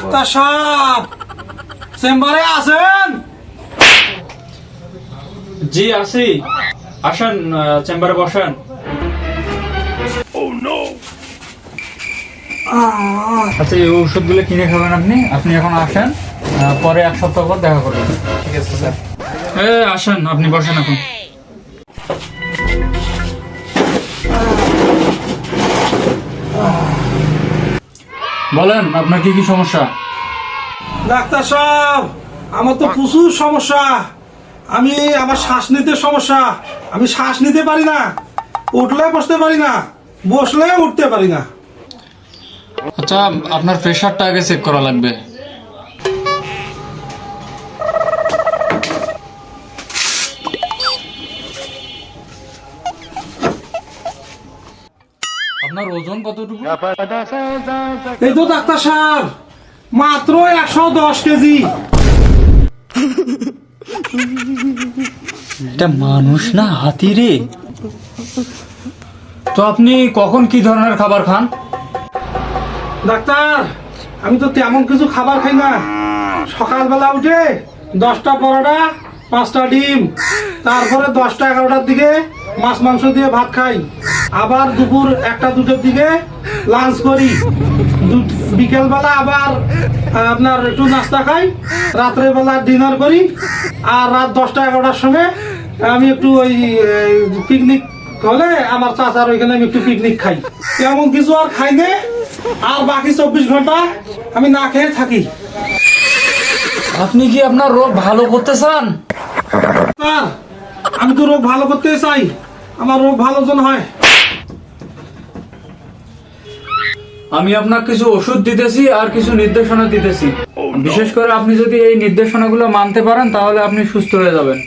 Doctor সাহেব চেম্বারে আছেন? জি আসি আসেন চেম্বারে বসেন। আচ্ছা এই ওষুধগুলো কিনে খাবেন আপনি? আপনি এখন আসেন পরে এক সপ্তাহ পর দেখা করবেন। ঠিক আছে স্যার। আসেন আপনি বসেন এখন। বলেন আপনার কি কি সমস্যা? ডাক্তার সাহেব আমার তো প্রচুর সমস্যা। আমি আমার শ্বাস নিতে সমস্যা। আমি শ্বাস নিতে পারি না উঠলে বসতে পারি না বসলে উঠতে পারি না। আচ্ছা আপনার প্রেশারটা আগে চেক করা লাগবে। আপনার ওজন কতটুকু? এই তো ডাক্তার সাহেব মাত্র একশো দশ কেজি। এটা মানুষ না হাতি রে। তো আপনি কখন কি ধরনের খাবার খান? ডাক্তার আমি তো তেমন কিছু খাবার খাই না। সকালবেলা উঠে দশটা পরোটা পাঁচটা ডিম তারপরে দশটা এগারোটার দিকে মাছ মাংস দিয়ে ভাত খাই। আবার দুপুর একটা দুটোর দিকে লাঞ্চ করি। বিকেলবেলা আবার আপনার একটু নাস্তা খাই। রাত্রেবেলা ডিনার করি। আর রাত দশটা এগারোটার সময় আমি একটু ওই পিকনিক হলে আমার চাচার ওইখানে আমি একটু পিকনিক খাই। তেমন কিছু আর খাই নে। আর বাকি চব্বিশ ঘণ্টা আমি না খেয়ে থাকি। আপনি কি আপনার রোগ ভালো করতে চান? আমি তো রোগ ভালো করতে চাই। আমার রোগ ভালো যেন হয়। আমি আপনাকে কিছু ওষুধ দিতেছি আর কিছু নির্দেশনা দিতেছি। বিশেষ করে আপনি যদি এই নির্দেশনাগুলো মানতে পারেন তাহলে আপনি সুস্থ হয়ে যাবেন।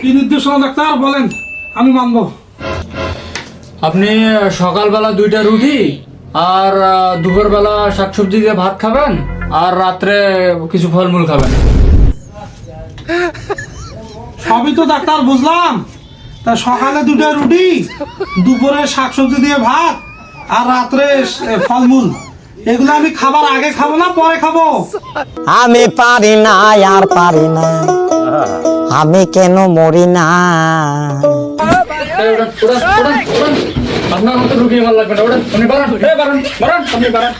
কি নির্দেশনা ডাক্তার? বলেন আমি মানবো। আপনি সকালবেলা দুইটা রুটি আর দুপুরবেলা শাকসবজি দিয়ে ভাত খাবেন আর রাত্রে কিছু ফলমূল খাবেন। সবই তো ডাক্তার বুঝলাম। তা সকালে দুটো রুটি দুপুরে শাকসবজি দিয়ে ভাত আর রাত্রে ফলমূল। এগুলো আমি খাবার আগে খাব না পরে খাব। আমি পারি না আর পারি না। আমি কেন মরি না। আপনার মতো রুগী আমার লাগবে না ওঠান, আপনি বাড়ান, বাড়ান, আপনি বাড়ান।